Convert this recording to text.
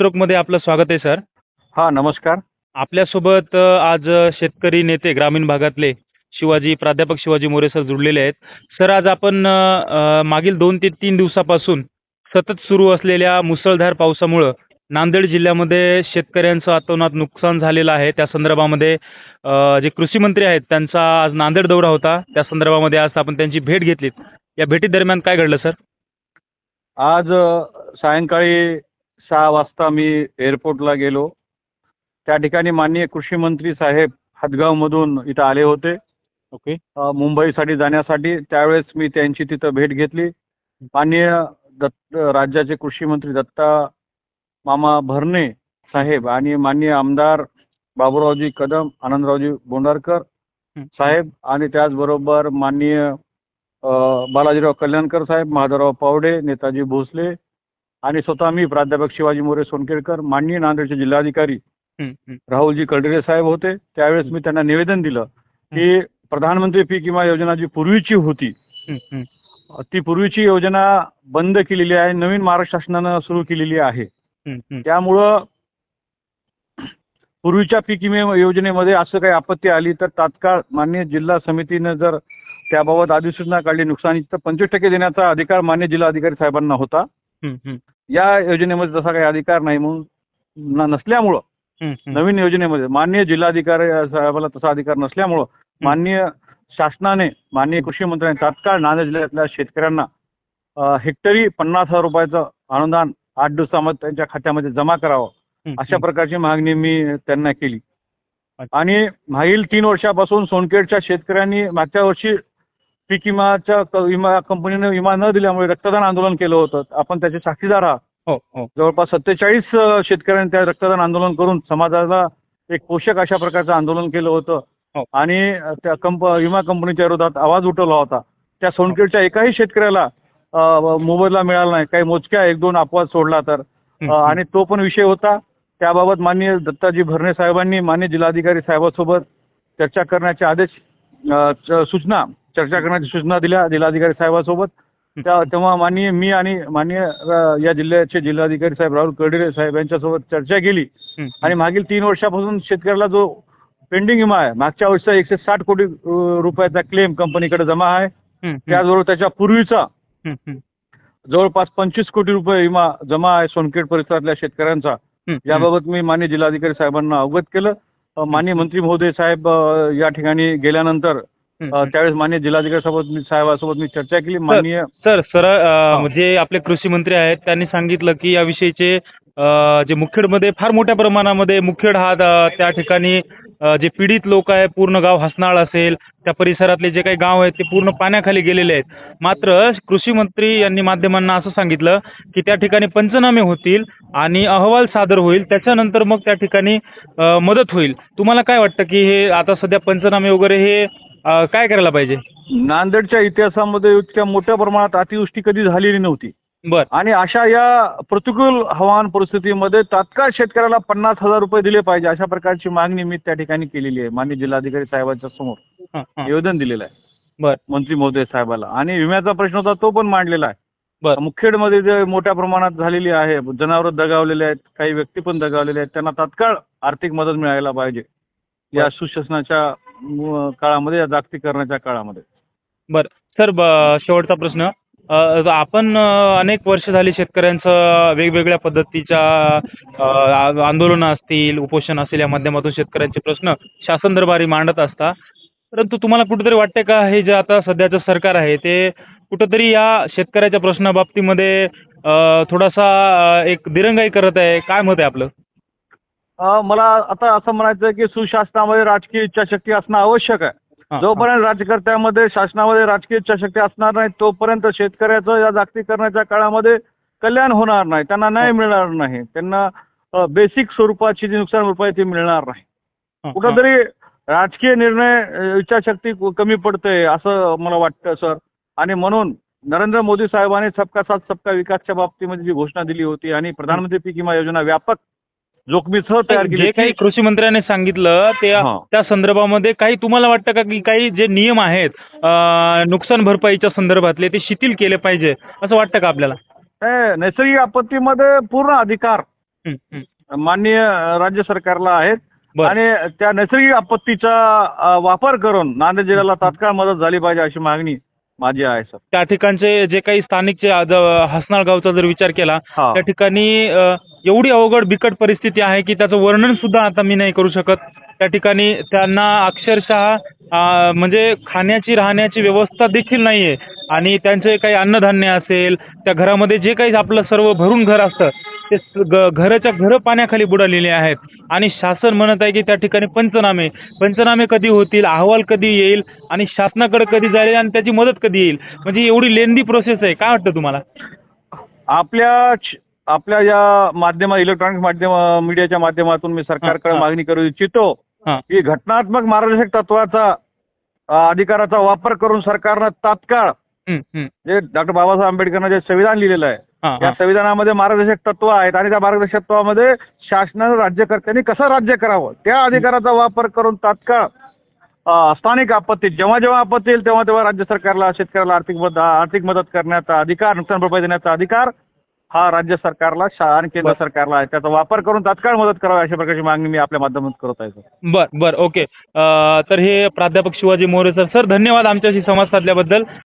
मध्ये आपलं स्वागत आहे सर हा नमस्कार. आपल्यासोबत आज शेतकरी नेते ग्रामीण भागातले शिवाजी प्राध्यापक शिवाजी मोरे सर जुळलेले आहेत. सर आज आपण अ, मागील दोन ते तीन दिवसापासून सतत सुरू असलेल्या मुसळधार पावसामुळं नांदेड जिल्ह्यामध्ये शेतकऱ्यांचं अतोनात नुकसान झालेलं आहे. त्या संदर्भामध्ये अ, जे कृषी मंत्री आहेत त्यांचा आज नांदेड दौरा होता. त्या संदर्भामध्ये आज आपण त्यांची भेट घेतलीत. या भेटीदरम्यान काय घडलं सर आज अ, सायंकाळी सहा वाजता मी एअरपोर्टला गेलो. त्या ठिकाणी माननीय कृषी मंत्री साहेब हदगावमधून इथं आले होते. ओके. मुंबईसाठी जाण्यासाठी. त्यावेळेस मी त्यांची तिथं भेट घेतली. माननीय दत्त राज्याचे कृषी मंत्री दत्ता मामा भरणे साहेब आणि माननीय आमदार बाबूरावजी कदम आनंदरावजी बोंडारकर साहेब आणि त्याचबरोबर माननीय बालाजीराव कल्याणकर साहेब महादेवराव पावडे नेताजी भोसले आणि स्वतः मी प्राध्यापक शिवाजी मोरे सोनकेळकर माननीय नांदेडचे जिल्हाधिकारी. राहुलजी कलडरे साहेब होते त्यावेळेस मी त्यांना निवेदन दिलं की प्रधानमंत्री पीक विमा योजना जी पूर्वीची होती. ती पूर्वीची योजना बंद केलेली आहे नवीन महाराष्ट्र शासनानं सुरू केलेली आहे. त्यामुळं पूर्वीच्या पीक विमा योजनेमध्ये असं काही आपत्ती आली तर तात्काळ मान्य जिल्हा समितीनं जर त्याबाबत अधिसूचना काढली नुकसानीची तर पंचवीस टक्के देण्याचा अधिकार मान्य जिल्हाधिकारी साहेबांना होता. या योजनेमध्ये तसा काही अधिकार नाही म्हणून न- नसल्यामुळं. नवीन योजनेमध्ये माननीय जिल्हाधिकारी साहेबाला तसा अधिकार नसल्यामुळं माननीय शासनाने माननीय कृषी मंत्र्यांनी तात्काळ नांदेड जिल्ह्यातल्या शेतकऱ्यांना हेक्टरी पन्नास हजार रुपयाचं अनुदान आठ दिवसामध्ये त्यांच्या खात्यामध्ये जमा करावं अशा. प्रकारची मागणी मी त्यांना केली. आणि मागील तीन वर्षापासून सोनखेडच्या शेतकऱ्यांनी मागच्या वर्षी पीक विमाच्या क- विमा कंपनीने विमा न दिल्यामुळे रक्तदान आंदोलन केलं होतं. आपण त्याचे साक्षीदार आहात. हो हो. जवळपास सत्तेचाळीस शेतकऱ्यांनी त्या रक्तदान आंदोलन करून समाजाला एक पोषक अशा प्रकारचं आंदोलन केलं होतं. हो. आणि अ, त्या कंप विमा कंपनीच्या विरोधात आवाज उठवला होता. त्या सोनखेडच्या एकाही शेतकऱ्याला अ, मोबदला मिळाला नाही. काही मोजक्या एक दोन अपवाद सोडला तर. अ. आणि तो पण विषय होता. त्याबाबत माननीय दत्ताजी भरणे साहेबांनी मान्य जिल्हाधिकारी साहेबांसोबत चर्चा करण्याचे आदेश अ, च- सूचना चर्चा करण्याची सूचना दिल्या जिल्हाधिकारी साहेबांसोबत. त्या तेव्हा माननीय मी आणि माननीय या जिल्ह्याचे जिल्हाधिकारी साहेब राहुल कर्डिले साहेब यांच्यासोबत चर्चा केली. आणि मागील तीन वर्षापासून शेतकऱ्याला जो पेंडिंग विमा आहे मागच्या वर्षीचा एकशे साठ कोटी रुपयाचा क्लेम कंपनीकडे जमा आहे. त्याचबरोबर त्याच्या पूर्वीचा. जवळपास पंचवीस कोटी रुपये विमा जमा आहे सोनखेड परिसरातल्या शेतकऱ्यांचा. याबाबत मी मान्य जिल्हाधिकारी साहेबांना अवगत केलं. माननीय मंत्री महोदय साहेब या ठिकाणी गेल्यानंतर. त्यावेळेस मान्य जिल्हाधिकारी सोबत मी साहेबांसोबत मी चर्चा केली. माननीय सर सर. जे आपले कृषी मंत्री आहेत त्यांनी सांगितलं की याविषयीचे अ, जे मुखेडमध्ये फार मोठ्या प्रमाणामध्ये मुखेड हा त्या ठिकाणी जे पीडित लोक आहे पूर्ण गाव हसनाळ असेल त्या परिसरातले जे काही गाव आहेत ते पूर्ण पाण्याखाली गेलेले आहेत. मात्र कृषी मंत्री यांनी माध्यमांना असं सांगितलं की त्या ठिकाणी पंचनामे होतील आणि अहवाल सादर होईल त्याच्यानंतर मग त्या ठिकाणी मदत होईल. तुम्हाला काय वाटतं की हे आता सध्या पंचनामे वगैरे हे अ, काय करायला पाहिजे? नांदेडच्या इतिहासामध्ये इतक्या मोठ्या प्रमाणात अतिवृष्टी कधी झालेली नव्हती. बर. आणि अशा या प्रतिकूल हवामान परिस्थितीमध्ये तात्काळ शेतकऱ्याला पन्नास हजार रुपये दिले पाहिजे अशा प्रकारची मागणी मी त्या ठिकाणी केलेली आहे मान्य जिल्हाधिकारी साहेबांच्या समोर. हां हां. निवेदन दिलेलं आहे. बर. मंत्री महोदय साहेबाला. आणि विम्याचा प्रश्न होता तो पण मांडलेला आहे. बर. मुखेडमध्ये जे मोठ्या प्रमाणात झालेली आहे जनावर दगावलेले आहेत काही व्यक्ती पण दगावलेले आहेत त्यांना तात्काळ आर्थिक मदत मिळायला पाहिजे. या. सुशासनाच्या काळामध्ये या जागतिकरणाच्या काळामध्ये. बर. सर ब- शेवटचा प्रश्न. अ, आपण अ, अनेक वर्ष झाली शेतकऱ्यांचं वेगवेगळ्या पद्धतीच्या अ, आ- आंदोलनं असतील उपोषण असेल या माध्यमातून शेतकऱ्यांचे प्रश्न शासन दरबारी मांडत असता. परंतु तुम्हाला कुठेतरी वाटते का हे जे आता सध्याचं सरकार आहे ते कुठंतरी या शेतकऱ्याच्या प्रश्नाबाबतीमध्ये अ, थोडासा अ, एक दिरंगाई करत आहे? काय मत आहे आपलं? मला आता असं म्हणायचं आहे की सुशासनामध्ये राजकीय इच्छाशक्ती असणं आवश्यक आहे. जोपर्यंत राज्यकर्त्यामध्ये शासनामध्ये राजकीय इच्छाशक्ती असणार नाही तोपर्यंत शेतकऱ्याचं या जागतिकरणाच्या काळामध्ये कल्याण होणार नाही. त्यांना न्याय मिळणार नाही. त्यांना बेसिक स्वरूपाची जी नुकसान भरपाई ती मिळणार नाही. कुठंतरी राजकीय निर्णय इच्छाशक्ती कमी पडते असं मला वाटतं सर. आणि म्हणून नरेंद्र मोदी साहेबांनी सबका साथ सबका विकासच्या बाबतीमध्ये जी घोषणा दिली होती आणि प्रधानमंत्री पीक विमा योजना व्यापक जोखमीसह तयार केली जे काही कृषी मंत्र्यांनी सांगितलं ते हां. त्या संदर्भामध्ये काही तुम्हाला वाटतं का की काही जे नियम आहेत अ, नुकसान भरपाईच्या संदर्भातले ते शिथिल केले पाहिजे असं वाटतं का आपल्याला नैसर्गिक आपत्तीमध्ये पूर्ण अधिकार हं, हं. माननीय अ, राज्य सरकारला आहेत बरं. आणि त्या नैसर्गिक आपत्तीचा अ, वापर करून नांदेड जिल्ह्याला तात्काळ मदत झाली पाहिजे अशी मागणी माझी आहे सर त्या ठिकाणचे जे काही अ, हसनाळ गावचा जर विचार केला हा. त्या ठिकाणी अ, एवढी अवघड बिकट परिस्थिती आहे की त्याचं वर्णन सुद्धा आता मी नाही करू शकत. त्या ठिकाणी त्यांना अक्षरशः अ, म्हणजे खाण्याची राहण्याची व्यवस्था देखील नाहीये. आणि त्यांचे काही अन्नधान्य असेल त्या घरामध्ये जे काही आपलं सर्व भरून घर असतं ते ग- घराच्या घरं पाण्याखाली बुडालेले आहेत आणि शासन म्हणत आहे की त्या ठिकाणी पंचनामे पंचनामे कधी होतील अहवाल कधी येईल आणि शासनाकडे कधी जाईल आणि त्याची मदत कधी येईल म्हणजे एवढी लेंदी प्रोसेस आहे काय वाटतं तुम्हाला आपल्या आपल्या या माध्यम इलेक्ट्रॉनिक माध्यम मीडियाच्या माध्यमातून मी सरकारकडे. मागणी करू इच्छितो. की घटनात्मक मार्गदर्शक तत्वाचा अधिकाराचा वापर करून सरकारनं तात्काळ. जे डॉक्टर बाबासाहेब आंबेडकरनं जे संविधान लिहिलेलं आहे या. संविधानामध्ये मार्गदर्शक तत्व आहेत आणि त्या मार्गदर्शक तत्वामध्ये शासनानं राज्यकर्त्यांनी कसं राज्य करावं? त्या अधिकाराचा वापर करून तात्काळ स्थानिक आपत्ती जेव्हा जेव्हा आपत्ती येईल तेव्हा तेव्हा राज्य सरकारला शेतकऱ्याला आर्थिक मदत आर्थिक मदत करण्याचा अधिकार नुकसान भरपाई देण्याचा अधिकार हा राज्य सरकारला आणि केंद्र. सरकारला आहे. त्याचा वापर करून तात्काळ मदत करावी अशा प्रकारची मागणी मी आपल्या माध्यमातून करत आहे सर. बर बर ओके. तर हे प्राध्यापक शिवाजी मोरे सर. सर धन्यवाद आमच्याशी संवाद साधल्याबद्दल.